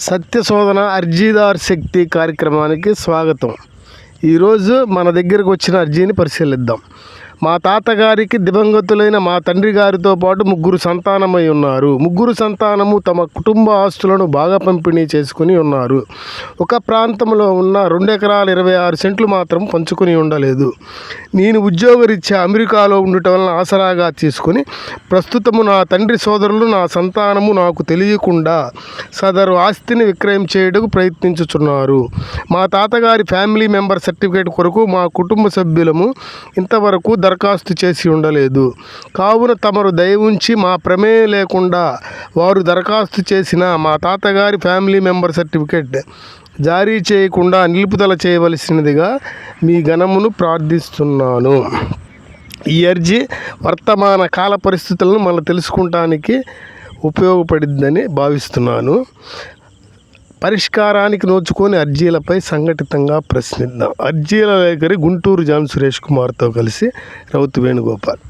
సత్యశోధన అర్జీదార్ శక్తి కార్యక్రమానికి స్వాగతం. ఈరోజు మన దగ్గరకు వచ్చిన అర్జీని పరిశీలిద్దాం. మా తాతగారికి దివంగతులైన మా తండ్రి గారితో పాటు ముగ్గురు సంతానమై ఉన్నారు. ముగ్గురు సంతానము తమ కుటుంబ ఆస్తులను బాగా పంపిణీ చేసుకుని ఉన్నారు. ఒక ప్రాంతంలో ఉన్న రెండు ఎకరాల ఇరవై ఆరు సెంట్లు మాత్రం పంచుకొని ఉండలేదు. నేను ఉద్యోగరీత్యా అమెరికాలో ఉండటం వలన ఆసరాగా తీసుకుని ప్రస్తుతము నా తండ్రి సోదరులు నా సంతానము నాకు తెలియకుండా సదరు ఆస్తిని విక్రయం చేయడానికి ప్రయత్నించుచున్నారు. మా తాతగారి ఫ్యామిలీ మెంబర్ సర్టిఫికేట్ కొరకు మా కుటుంబ సభ్యులము ఇంతవరకు దరఖాస్తు చేసి ఉండలేదు. కావున తమరు దయ ఉంచి మా ప్రమేయం లేకుండా వారు దరఖాస్తు చేసిన మా తాతగారి ఫ్యామిలీ మెంబర్ సర్టిఫికేట్ జారీ చేయకుండా నిలుపుదల చేయవలసినదిగా మీ గణమును ప్రార్థిస్తున్నాను. ఈ అర్జీ వర్తమాన కాల పరిస్థితులను మనం తెలుసుకుంటానికి ఉపయోగపడిద్దని భావిస్తున్నాను. పరిష్కారానికి నోచుకొని అర్జీలపై సంఘటితంగా ప్రశ్నిద్దాం. అర్జీల లేఖరి గుంటూరు జాన్ సురేష్ కుమార్తో కలిసి రౌతు వేణుగోపాల్.